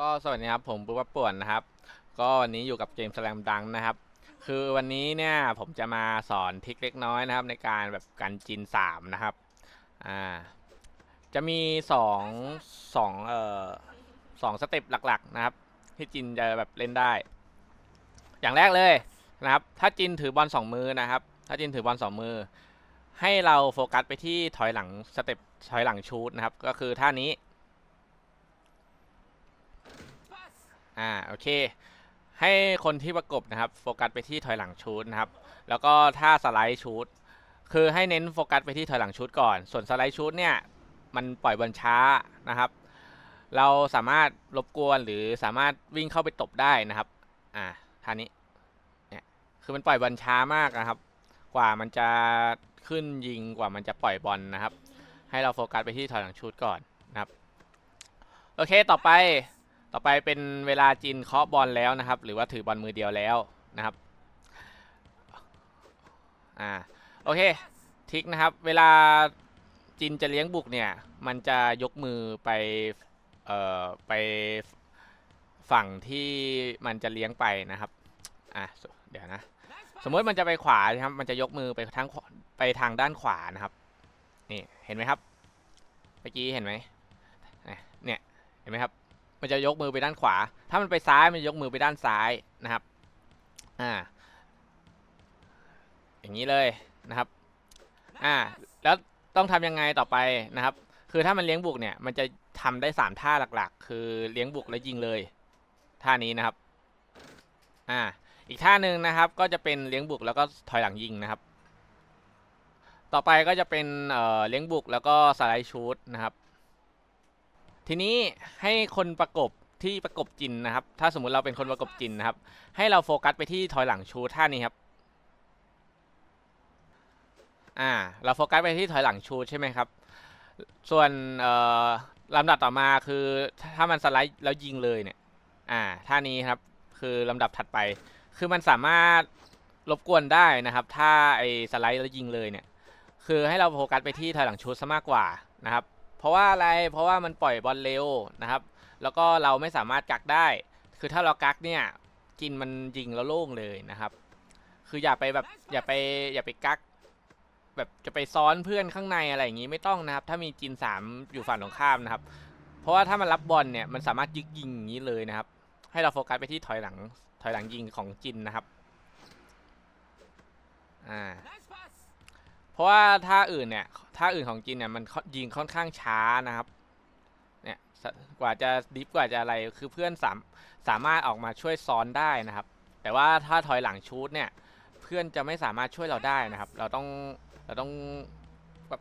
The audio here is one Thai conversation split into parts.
ก็สวัสดีครับผมปุ๊บป่วนนะครับ ก็วันนี้อยู่กับเกมสแลมดังนะครับ คือวันนี้เนี่ยผมจะมาสอนทิคเล็กน้อยนะครับ ในการแบบกันจินสามนะครับอ่าจะมีสองสองเอ่อสองสเต็ปหลักๆนะครับที่จินจะแบบเล่นได้ อย่างแรกเลยนะครับ ถ้าจินถือบอลสองมือนะครับ ถ้าจินถือบอลสองมือ ให้เราโฟกัสไปที่ถอยหลังสเต็ปถอยหลังชูดนะครับ ก็คือท่านี้ อ่าโอเค ให้คนที่ประกบนะครับโฟกัสไปที่ถอยหลังชูดนะครับ แล้วก็ถ้าสไลด์ชูดคือให้เน้นโฟกัสไปที่ถอยหลังชูดก่อน ส่วนสไลด์ชูดเนี่ยมันปล่อยบอลช้านะครับ เราสามารถรบกวนหรือสามารถวิ่งเข้าไปตบได้นะครับอ่าท่านี้เนี่ยคือมันปล่อยบอลช้ามากนะครับ กว่ามันจะขึ้นยิงกว่ามันจะปล่อยบอลนะครับ ให้เราโฟกัสไปที่ถอยหลังชูดก่อนนะครับ โอเคต่อไป ต่อไปเป็นเวลาจินเคาะบอลแล้วนะครับ หรือว่าถือบอลมือเดียวแล้วนะครับอ่าโอเคทิกนะครับ เวลาจินจะเลี้ยงบุกเนี่ย มันจะยกมือไปเอ่อไปฝั่งที่มันจะเลี้ยงไปนะครับอะเดี๋ยวนะ สมมติมันจะไปขวาครับมันจะยกมือไปทางไปทางด้านขวานะครับนี่เห็นไหมครับเมื่อกี้เห็นไหมเนี่ยเห็นไหมครับ มันจะยกมือไปด้านขวา ถ้ามันไปซ้ายมันยกมือไปด้านซ้ายนะครับ อ่า อย่างนี้เลยนะครับ อ่า แล้วต้องทำยังไงต่อไปนะครับ คือถ้ามันเลี้ยงบุกเนี่ย มันจะทำได้สามท่าหลักๆ คือเลี้ยงบุกแล้วยิงเลย ท่านี้นะครับ อ่า อีกท่าหนึ่งนะครับ ก็จะเป็นเลี้ยงบุกแล้วก็ถอยหลังยิงนะครับ ต่อไปก็จะเป็นเเลี้ยงบุกแล้วก็สไลด์ชูดนะครับ ทีนี้ให้คนประกบที่ประกบจินนะครับ ถ้าสมมุติเราเป็นคนประกบจินนะครับ ให้เราโฟกัสไปที่ถอยหลังชูท่านี้ครับอ่าเราโฟกัสไปที่ถอยหลังชูใช่ไหมครับ ส่วนเอ่อลำดับต่อมาคือถ้ามันสไลด์แล้วยิงเลยเนี่ยอ่าท่านี้ครับคือลำดับถัดไป คือมันสามารถรบกวนได้นะครับ ถ้าไอ้สไลด์แล้วยิงเลยเนี่ย คือให้เราโฟกัสไปที่ถอยหลังชูซะมากกว่านะครับ ราะว่าอะไรเพราะว่ามันปล่อยบอลเร็วนะครับ แล้วก็เราไม่สามารถกักได้ คือถ้าเรากักเนี่ยกินมันยิงแล้วโล่งเลยนะครับ คืออย่าไปแบบอย่าไปอย่าไปกักแบบจะไปซ้อนเพื่อนข้างในอะไรอย่างนี้ไม่ต้องนะครับ ถ้ามีจินสามอยู่ฝั่งตรงข้ามนะครับ เพราะว่าถ้ามันรับบอลเนี่ยมันสามารถยึกยิงอย่างนี้เลยนะครับ ให้เราโฟกัสไปที่ถอยหลังถอยหลังยิงของจินนะครับ อ่า เพราะว่าท่าอื่นเนี่ยท่าอื่นของจินเนี่ยมันยิงค่อนข้างช้านะครับเนี่ยกว่าจะดิฟกว่าจะอะไรคือเพื่อนสามสามารถออกมาช่วยซ้อนได้นะครับ แต่ว่าถ้าถอยหลังชูดเนี่ยเพื่อนจะไม่สามารถช่วยเราได้นะครับ เราต้องเราต้อง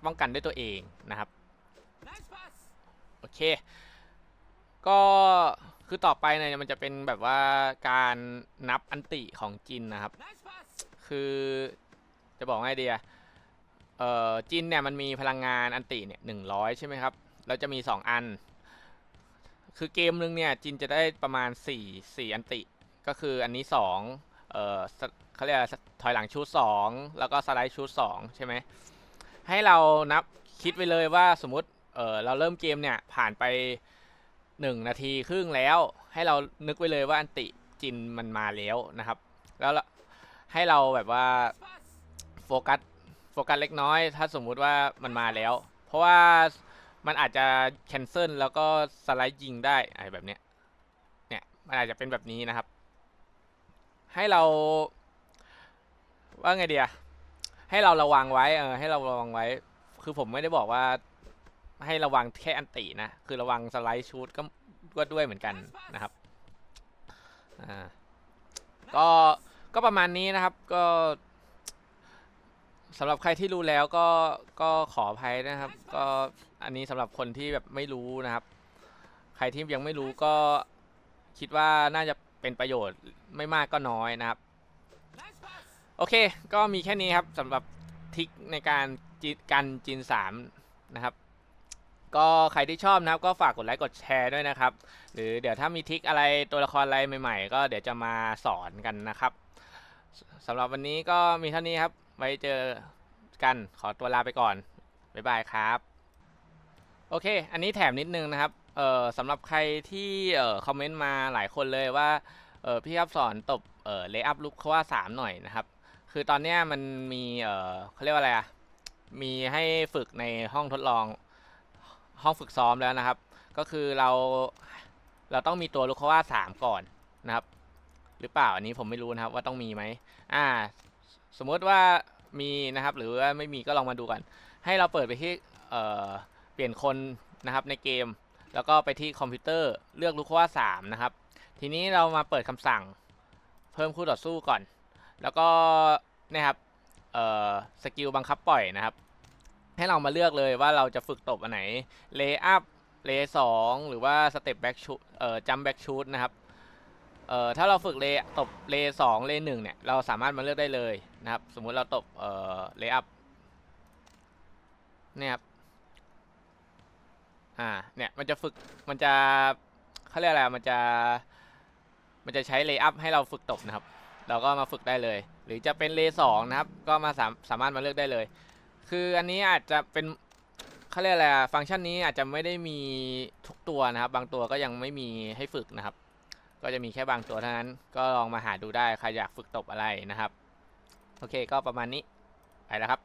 ป้องกันด้วยตัวเองนะครับโอเค ก็คือต่อไปเนี่ยมันจะเป็นแบบว่าการนับอันติของจินนะครับ คือจะบอกไงดีอะ เอ่อจินเนี่ยมันมีพลังงานอันติเนี่ยหนึ่งร้อยใช่ไหมครับ แล้วจะมีสองอัน คือเกมนึงเนี่ยจินจะได้ประมาณสี่สี่อันติ ก็คืออันนี้สองเอ่อเขาเรียกอะไรถอยหลังชูดสองแล้วก็สไลด์ชูดสองใช่ไหมให้เรานับคิดไวเลยว่าสมมติเออเราเริ่มเกมเนี่ยผ่านไปหนึ่งนาทีครึ่งแล้ว ให้เรานึกไว้เลยว่าอันติจินมันมาแล้วนะครับ แล้วให้เราแบบว่าโฟกัส โฟกัสเล็กน้อย ถ้าสมมุติว่ามันมาแล้ว เพราะว่ามันอาจจะแคนเซิลแล้วก็สไลด์ยิงได้อะไรแบบเนี้ยเนี่ยมันอาจจะเป็นแบบนี้นะครับ ให้เรา ว่าไงเดียให้เราระวังไว้เออให้เราระวังไว้ คือผมไม่ได้บอกว่าให้ระวังแค่อันตินะ คือระวังสไลด์ชูดก็ก็ด้วยเหมือนกันนะครับอ่าก็ก็ประมาณนี้นะครับก็ สำหรับใครที่รู้แล้วก็ก็ขออภัยนะครับ ก็อันนี้สำหรับคนที่แบบไม่รู้นะครับ ใครที่ยังไม่รู้ก็คิดว่าน่าจะเป็นประโยชน์ไม่มากก็น้อยนะครับ โอเค ก็มีแค่นี้ครับสำหรับทริคในการจิกันจินสามนะครับ ก็ใครที่ชอบนะครับ ก็ฝากกดไลค์กดแชร์ด้วยนะครับ หรือเดี๋ยวถ้ามีทริคอะไรตัวละครอะไรใหม่ๆ ก็เดี๋ยวจะมาสอนกันนะครับสำหรับวันนี้ก็มีเท่านี้ครับ ไว้เจอกันขอตัวลาไปก่อน บ๊ายบายครับ โอเค อันนี้แถมนิดนึงนะครับ เอ่อสำหรับใครที่เอ่อคอมเมนต์มาหลายคนเลยว่า เออพี่ครับสอนตบ เอ่อเลย์อัพลุกเขาว่าสามหน่อยนะครับ คือตอนเนี้ยมันมี เอ่อเขาเรียกว่าอะไรอะมีให้ฝึกในห้องทดลอง ห้องฝึกซ้อมแล้วนะครับ ก็คือเรา เราต้องมีตัวลุกเขาว่าสามก่อนนะครับ หรือเปล่าอันนี้ผมไม่รู้นะครับว่าต้องมีไหม อ่า สมมติว่ามีนะครับหรือว่าไม่มีก็ลองมาดูกัน ให้เราเปิดไปที่เเปลี่ยนคนนะครับในเกม แล้วก็ไปที่คอมพิวเตอร์เลือกลูกว่า3นะครับ ทีนี้เรามาเปิดคำสั่งเพิ่มคู่ต่อสู้ก่อน แล้วก็นะครับสกิลบังคับปล่อยนะครับ ให้เรามาเลือกเลยว่าเราจะฝึกตบอันไหนเลย์อัพเลย์สองหรือว่าสเต็ปแบ็กชูเอ่อจัมแบ็กชูดนะครับเอ่อถ้าเราฝึกเลย์ตบเลย์สองเลย์หนึ่งเนี่ย เราสามารถมาเลือกได้เลย นะครับ สมมุติเราตบเอ่อเลย์อัพเนี่ยครับอ่าเนี่ยมันจะฝึกมันจะเขาเรียกอะไรมันจะมันจะใช้เลย์อัพให้เราฝึกตบนะครับ เราก็มาฝึกได้เลย หรือจะเป็นเลย์สองนะครับ ก็มาสามสามารถมาเลือกได้เลย คืออันนี้อาจจะเป็นเขาเรียกอะไรฟังก์ชันนี้อาจจะไม่ได้มีทุกตัวนะครับ บางตัวก็ยังไม่มีให้ฝึกนะครับ ก็จะมีแค่บางตัวเท่านั้น ก็ลองมาหาดูได้ใครอยากฝึกตบอะไรนะครับ โอเคก็ประมาณนี้ไปแล้วครับ